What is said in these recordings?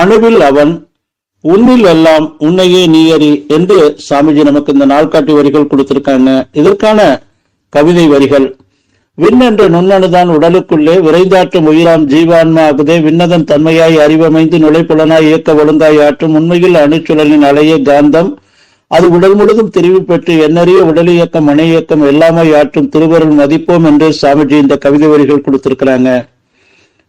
அணுவில் அவன் உன்னில் எல்லாம் உன்னையே நீயறி என்று சாமிஜி நமக்கு இந்த நாள்காட்டி வரிகள் கொடுத்திருக்காங்க. இதற்கான கவிதை வரிகள் விண் நுண்ணணுதான் உடலுக்குள்ளே விரைந்தாற்றும் உயிராம் ஜீவான்மா ஆகுதே விண்ணதன் தன்மையாய் அறிவமைந்து நுழைப்புலனாய் இயக்க ஒழுங்காய் ஆற்றும் உண்மையில் அணுச்சுழலின் அலைய காந்தம். அது உடல் முழுதும் தெரிவு பெற்று எண்ணறிய உடல் இயக்கம் மனை இயக்கம் எல்லாமே ஆற்றும் திருவருள் மதிப்போம் என்று சாமிஜி இந்த கவிதை வரிகள் கொடுத்திருக்கிறாங்க.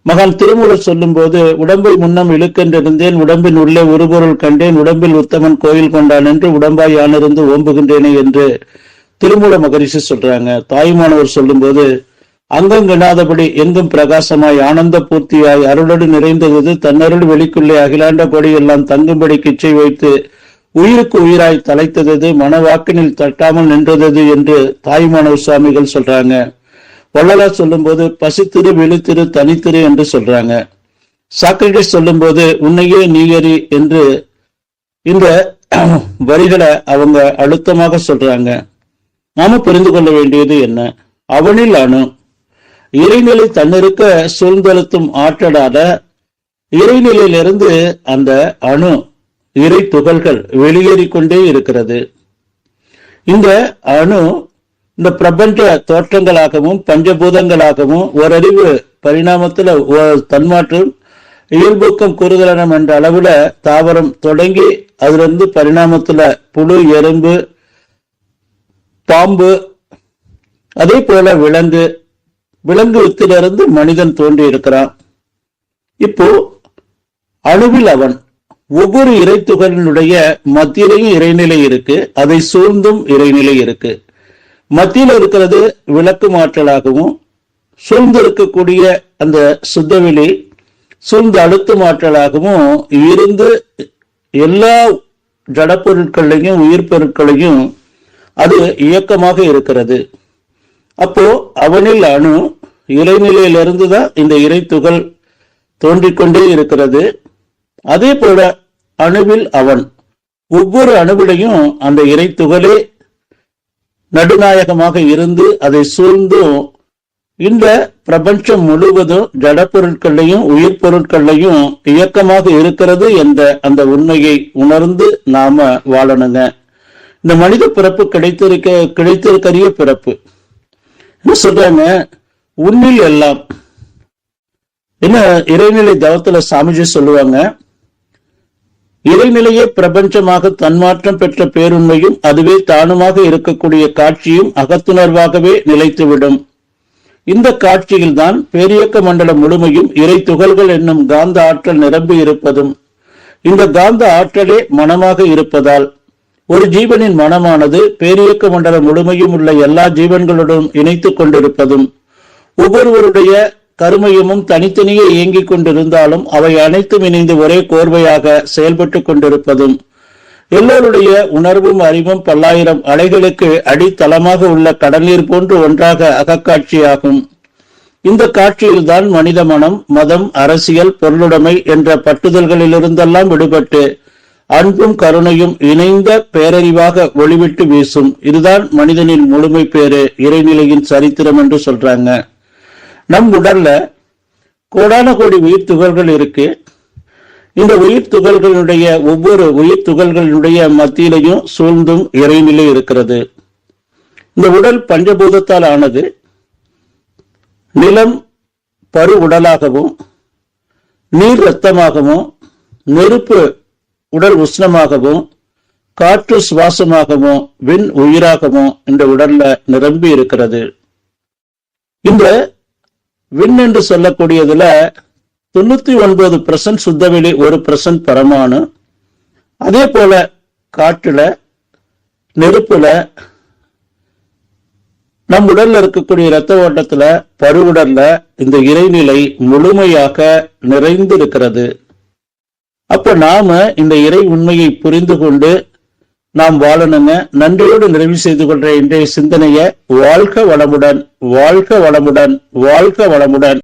மகான் திருமூலர் சொல்லும் போது உடம்பை முன்னம் இழுக்கென்றிருந்தேன் உடம்பின் உள்ளே உருபொருள் கண்டேன் உடம்பில் உத்தமன் கோயில் கொண்டான் என்று உடம்பாய் யானிருந்து ஓம்புகின்றேனே என்று திருமூல மகரிஷி சொல்றாங்க. தாய்மானவர் சொல்லும்போது அங்கம் கிணாதபடி எங்கும் பிரகாசமாய் ஆனந்த பூர்த்தியாய் அருளோடு நிறைந்தது தன்னருள் வெளிக்குள்ளே அகிலாண்ட கொடி எல்லாம் தங்கும்படி கிச்சை வைத்து உயிருக்கு உயிராய் தலைத்தது மனவாக்கினில் தட்டாமல் நின்றதது என்று தாய்மானவர் சுவாமிகள் சொல்றாங்க. வள்ளலார் சொல்லும்போது பசித்திரு விழுத்திரு தனித்திரு என்று சொல்றாங்க. சாக்ரட்டிஸ் சொல்லும்போது உன்னையே நீயறி என்று இந்த வரிகளை அவங்க அழுத்தமாக சொல்றாங்க. நாம புரிந்து கொள்ள வேண்டியது என்ன? அவனில் அணு இறைநிலை தன்னிருக்க சூழ்ந்தழுத்தும் ஆற்றலாத இறைநிலையிலிருந்து அந்த அணு இறை துகள்கள் வெளியேறிக் கொண்டே இருக்கிறது. இந்த அணு இந்த பிரபஞ்ச தோற்றங்களாகவும் பஞ்சபூதங்களாகவும் ஓரறிவு பரிணாமத்துல ஓ- தன்மாற்றம் இயல்புக்கும் குறுதலனம் என்ற அளவுல தாவரம் தொடங்கி அதிலிருந்து பரிணாமத்துல புழு எறும்பு பாம்பு அதே போல விலங்கு விலங்கு வித்திலிருந்து மனிதன் தோன்றி இருக்கிறான். இப்போ அணுவில் அவன் ஒவ்வொரு இறைத்துகளினுடைய மத்தியிலையும் இறைநிலை இருக்கு அதை சூழ்ந்தும் இறைநிலை இருக்கு. மத்தியில் இருக்கிறது விளக்கு மாற்றலாகவும் சூழ்ந்து இருக்கக்கூடிய அந்த சுத்தவெளி சூழ்ந்து அழுத்து மாற்றலாகவும் இருந்து எல்லா ஜடப்பொருட்களையும் உயிர் பொருட்களையும் அது இயக்கமாக இருக்கிறது. அப்போ அவனில் அணு இறைநிலையிலிருந்து தான் இந்த இறை துகள் தோன்றிக்கொண்டே இருக்கிறது. அதே போல அணுவில் அவன் ஒவ்வொரு அணுவிலையும் அந்த இறை துகளே நடுநாயகமாக இருந்து அதை சூழ்ந்தும் இந்த பிரபஞ்சம் முழுவதும் ஜட பொருட்களையும் உயிர் பொருட்களையும் இயக்கமாக இருக்கிறது என்ற அந்த உண்மையை உணர்ந்து நாம வாழணுங்க. இந்த மனித பிறப்பு கிடைத்திருக்க கிடைத்திருக்கிற பிறப்பு. என்ன சொல்றாங்க? உன்னில் எல்லாம். என்ன இறைநிலை தவத்துல சாமிஜி சொல்லுவாங்க இறைநிலையே பிரபஞ்சமாக தன்மாற்றம் பெற்ற பேருண்மையும் அதுவே தானுமாக இருக்கக்கூடிய காட்சியும் அகத்துணர்வாகவே நிலைத்துவிடும். இந்த காட்சியில்தான் பேரியக்க மண்டலம் முழுமையும் இறை துகள்கள் என்னும் காந்த ஆற்றல் நிரம்பி இருப்பதும். இந்த காந்த ஆற்றலே மனமாக இருப்பதால் ஒரு ஜீவனின் மனமானது பேரியக்க மண்டலம் முழுமையும் உள்ள எல்லா ஜீவன்களுடன் இணைத்துக் கொண்டிருப்பதும் ஒவ்வொருவருடைய கருமையமும் தனித்தனியே இயங்கிக் கொண்டிருந்தாலும் அவை அனைத்தும் இணைந்து ஒரே கோர்வையாக செயல்பட்டு கொண்டிருப்பதும் எல்லோருடைய உணர்வும் அறிவும் பல்லாயிரம் அலைகளுக்கு அடித்தளமாக உள்ள கடல்நீர் போன்று ஒன்றாக அகக்காட்சியாகும். இந்த காட்சியில்தான் மனித மனம் மதம் அரசியல் பொருளுடைமை என்ற பட்டுதல்களிலிருந்தெல்லாம் விடுபட்டு அன்பும் கருணையும் இணைந்த பேரறிவாக ஒளிவிட்டு வீசும். இதுதான் மனிதனின் முழுமை பேரு இறைநிலையின் சரித்திரம் என்று சொல்றாங்க. நம் உடல்ல கோடான கோடி உயிர் துகள்கள் இருக்கு. இந்த உயிர் துகள்களுடைய ஒவ்வொரு உயிர் துகள்களுடைய மத்தியிலையும் சூழ்ந்தும் இறைநிலை இருக்கிறது. இந்த உடல் பஞ்சபூதத்தால் ஆனது நிலம் பரு உடலாகவும் நீர் ரத்தமாகவும் நெருப்பு உடல் உஷ்ணமாகவும் காற்று சுவாசமாகவும் விண் உயிராகவும் இந்த உடல்ல நிரம்பி இருக்கிறது. இந்த விண் என்று சொல்லக்கூடியதுல தொண்ணூத்தி ஒன்பது பிரசன்ட் சுத்தவெளி ஒரு பிரசன்ட் பரமானு அதே போல காற்றுல நெருப்புல நம் உடல்ல இருக்கக்கூடிய இரத்த ஓட்டத்துல பருவுடல்ல இந்த இறைநிலை முழுமையாக நிறைந்திருக்கிறது. அப்ப நாம இந்த இறை உண்மையை புரிந்து கொண்டு நாம் வாழணுங்க. நன்றியோடு நிறைவு செய்து கொள்ற இன்றைய சிந்தனைய வாழ்க வளமுடன் வாழ்க வளமுடன் வாழ்க வளமுடன்.